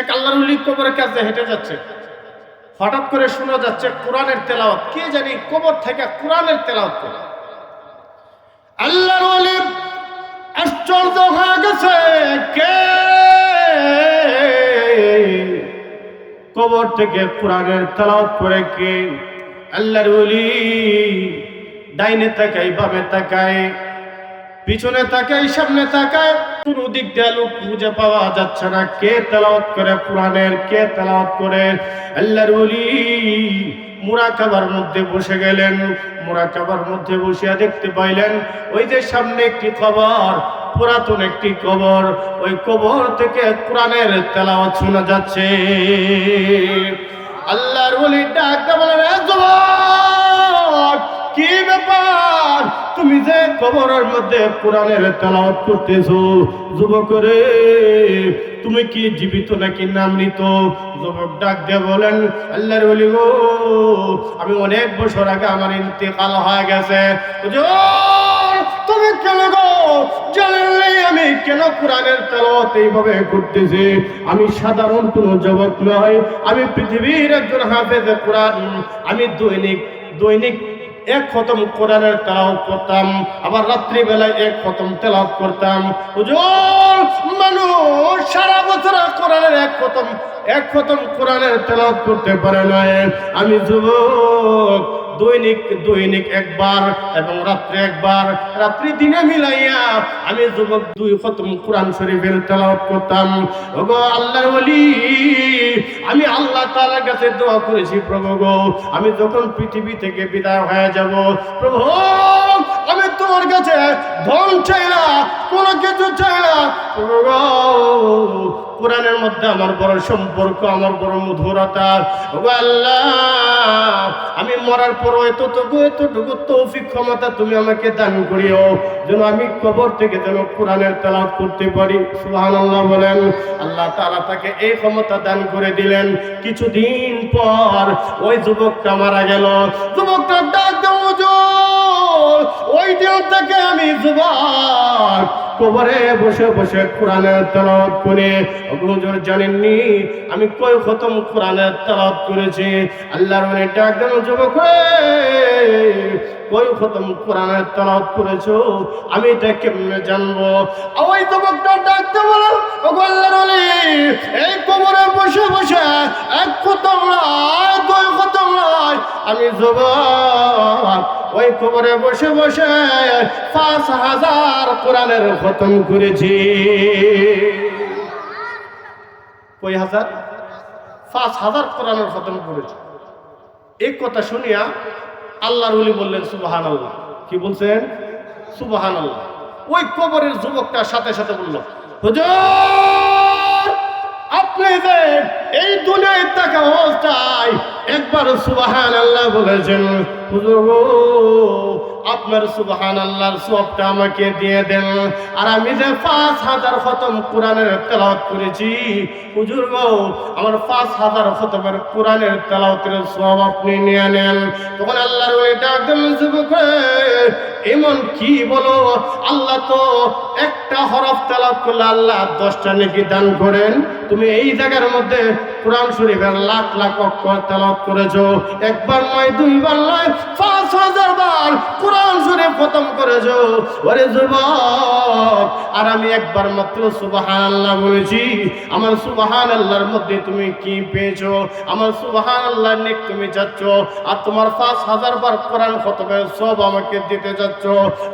এক আল্লাহর উল্লিখ কবরের কাছে হেঁটে যাচ্ছে। হঠাৎ করে শোনা যাচ্ছে কোরআনের তেলাওয়াত। কে জানি কবর থেকে কোরআনের তেলাওয়াত করে। আল্লাহর ওলি আশ্চর্য হয়ে গেছে। কে? কবর থেকে কোরআনের তেলাওয়াত করে কে? আল্লাহর ওলি ডাইনে তাকাই বামে তাকায়, পিছনে তাকাই সামনে তাকায়। কোন দিক দিয়ে লোক খুঁজে পাওয়া যাচ্ছে না। কে করে কে করে আল্লাহর ওলি? মুরাকাবার মধ্যে বসে গেলেন। মুরাকাবার মধ্যে বসিয়া দেখতে পাইলেন, ওই যে সামনে একটি কবর, পুরাতন একটি কবর। ওই কবর থেকে কোরআনের তেলাওয়াত শোনা যাচ্ছে। আল্লাহর ওলি ডাকতে বলেন কি ব্যাপার? তুমি যে কবরের মধ্যে কোরআনের তেলাওয়াত করতেছো। যুবক রে তুমি কি জীবিত নাকি নামৃত যুবক ডাক দিয়ে বলেন, আল্লাহর ওলি গো, আমি অনেক বছর আগে আমার ইন্তেকাল হয়ে গেছে। তুমি কেন গো? আমি কেন কোরআনের তেলাওয়াত এইভাবে করতেছি? আমি সাধারণ কোনো যুবক নয়, আমি পৃথিবীর একজন হাফেজ কোরআন। আমি দৈনিক দৈনিক এক খতম কোরআনের তেলাওয়াত করতাম, আবার রাত্রিবেলায় এক খতম তেলাওয়াত করতাম। হুজুর, মানুষ সারা বছর কোরআনের এক খতম এক খতম কোরআনের তেলাওয়াত করতে পারে না আমি যুবক দৈনিক দৈনিক একবার এবং রাত্রে একবার। রাত্রি দিনে মিলাইয়া আমি যুবক দুই খতম কোরআন শরীফের তেলাওয়াত করতাম। ওগো আল্লাহর ওলি, আমি আল্লাহ তাআলার কাছে দোয়া করেছি, প্রভু গো, আমি যখন পৃথিবী থেকে বিদায় হয়ে যাব, প্রভু, আমি তোমার কাছে ধন চাই না, কোনো কিছু চাই না। কোরআনের মধ্যে আমার বড় সম্পর্ক, আমার বড় মধুরতা। আল্লাহ, আমি মরার পর এতটুকু এতটুকু তৌফিক ক্ষমতা তুমি আমাকে দান করিও, যেন আমি কবর থেকে যেন কোরআনের তেলাওয়াত করতে পারি। সুবহানাল্লাহ বলেন, আল্লাহ তাআলা তাকে এই ক্ষমতা দান করে দিলেন। কিছুদিন পর ওই যুবকটা মারা গেল। যুবকটা ডাক দেও হুজুর, ওই দিন থেকে আমি যুবক কবরে বসে বসে কোরআনের তেলাওয়াত করে। হুজুর জানেননি আমি কয় খতম কোরআনের তেলাওয়াত করেছি? আল্লাহর মানে ডাক যুবক কয় খতম কোরআনের করেছ? আমি এটা কেমনে জানব? ওই যুবকটা ডাকতে বলো আল্লাহর এই কবরে বসে বসে এক খতম নয় দুই খতম নয় আমি যুবক ওই কবরে বসে বসে পাঁচ হাজার কোরআনের খতম করেছি। কই হাজার? পাঁচ হাজার কোরআনের খতম করেছি। এই কথা শুনিয়া আল্লাহ রুলি বললেন সুবাহান আল্লাহ কি বলছেন? সুবাহান আল্লাহ ওই কবরের যুবকটার সাথে সাথে বলল, হুজুর! আপনি যে এই দুনিয়ায় থাকা অবস্থায় একবার সুবাহান আল্লাহ বলেছেন আপনার সুবাহান আল্লাহর সবটা আমাকে দিয়ে দেন। আর আমি যে পাঁচ হাজার খতম কোরআনের তেলাওয়াত করেছি, হুজুর গো, আমার পাঁচ হাজার খতমের কোরআনের তেলাওয়াতের সব আপনি নিয়ে নেন। তখন আল্লাহর ডাক দেন, যুবক এমন কি বলো? আল্লাহ তো একটা হরফ তালাব করলে আল্লাহ দশটা নাকি দান করেন। তুমি এই জায়গার মধ্যে কোরআন শরীফের লাখ লাখ অক্ষর তেলাওয়াত করেছ। একবার নয়, দুইবার নয়, পাঁচ হাজার বার কোরআন শরীফ খতম করেছ। ওরে যুবক, আর আমি একবার মাত্র সুবাহান আল্লাহ বলেছি, আমার সুবাহান আল্লাহর মধ্যে তুমি কি পেয়েছ? আমার সুবাহান আল্লাহর নেক তুমি যাচ্ছ আর তোমার পাঁচ হাজার বার কোরআন খতমের সব আমাকে দিতে যাচ্ছ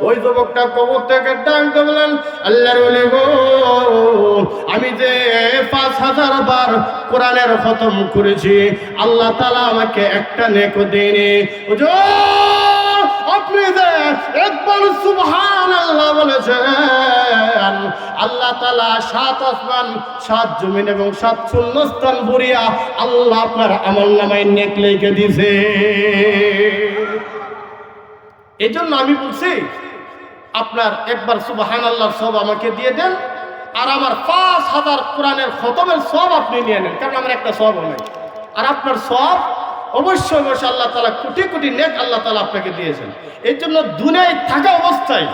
ওই যুবকটা কবর থেকে ডাকতে বলেন আল্লাহর ওলি গো, আমি যে পাঁচ হাজার বার কোরআনের খতম করেছি। আল্লাহ তালা আমাকে একটা আপনি একবার সুবহান আল্লাহ বলেছেন, আল্লাহ তালা সাত আসমান, সাত জমিন এবং সাত বুড়িয়া আল্লাহ আপনার আমল নামায় নেক লেগে দিছে এই জন্য আমি বলছি, আপনার একবার সুবাহান আল্লাহর সব আমাকে দিয়ে দেন আর আমার পাঁচ হাজার কোরআনের খতমের সব আপনি নিয়ে নেন, কারণ আমার একটা সব নেই আর আপনার সব অবশ্যই অবশ্যই আল্লাহ তালা কোটি কোটি নেক আল্লাহ তালা আপনাকে দিয়েছেন। এই জন্য দুনিয়ায় থাকা অবস্থায়,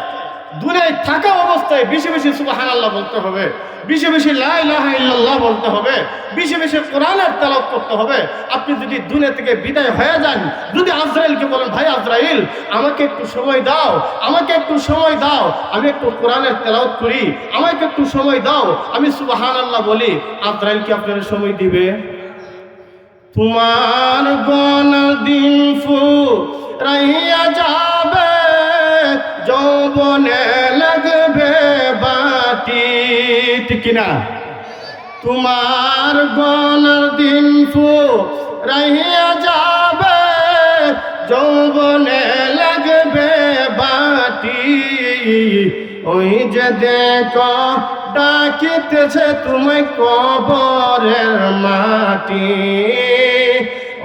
দুনিয়ায় থাকা অবস্থায় বেশি বেশি সুবাহান আল্লাহ বলতে হবে। বেশি বেশি লা ইলাহা ইল্লাল্লাহ বলতে হবে, বেশি বেশি কোরআনের তেলাওয়াত করতে হবে। আপনি যদি দুনিয়া থেকে বিদায় হয়ে যান, যদি আজরাইলকে বলেন, ভাই আজরাইল, আমাকে একটু সময় দাও, আমাকে একটু সময় দাও, আমি একটু কোরআনের তেলাওয়াত করি, আমাকে একটু সময় দাও, আমি সুবাহান আল্লাহ বলি, আজরাইল কি আপনার সময় দিবে? তোমার গণ দিন ফু রাইয়া যাবে, যৌবনে লাগবে বাটি ঠিক কিনা? তোমার গণর দিন ফু রাইয়া যাবে, যৌবনে লাগবে বাটি ওই যে দেখ, ডাকিতেছে তুমি কবরের মাটি।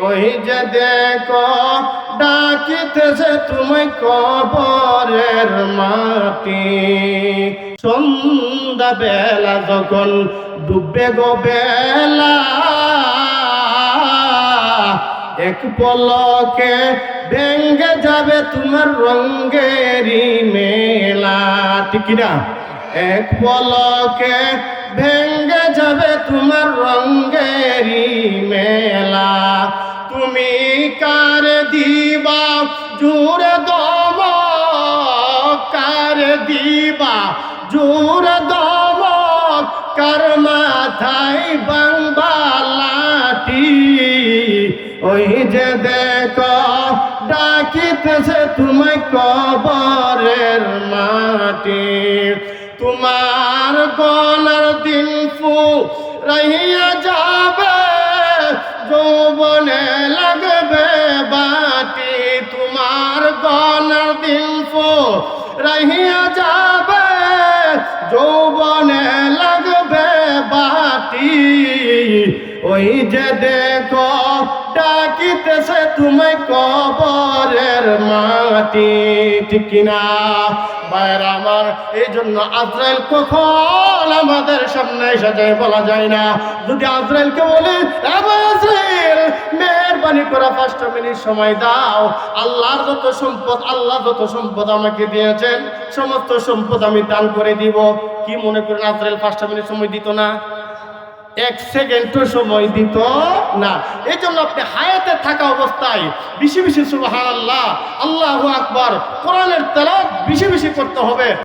ওই যে দেখ, ডাকিতেছে তুমি কবরের মাটি। সন্ধ্যা বেলা যখন ডুববে গো বেলা, এক পলকে ব্যঙ্গে যাবে তোমার রঙ্গেরি মেলা, ঠিক না এক পলকে ভেঙ্গে যাবে কার মাথায় বাংবালাটি ওই যে দেখ, ডাকিতেছে তুমি কবরের মাটি। তোমার গলার দিন ফু রহিয়া যাবে, যৌবনে লাগবে বাটি। তোমার গলার দিন ফু রহিয়া যাবে, যৌবনে লাগবে ওই যে দেখো, ডাকিতেছে তুমি কবরের মাটি, ঠিক কিনা? বাইর আমার এই জন্য আজরাইল কখন আমাদের সামনে এসে বলা যায় না। যদি আজরাইলকে বলি "এবার আজরাইল, মেহরবানি করে পাঁচটা মিনিট সময় দাও। আল্লাহর যত সম্পদ, আল্লাহ যত সম্পদ আমাকে দিয়েছেন, সমস্ত সম্পদ আমি দান করে দিব। কি মনে করেন আজরাইল পাঁচটা মিনিট সময় দিত না? এক সেকেন্ডও সময় দিত না। এই জন্য আপনি হায়াতে থাকা অবস্থায় বেশি বেশি সুবাহ আল্লাহ আল্লাহ আকবর, কোরআনের তেলাওয়াত বেশি বেশি করতে হবে।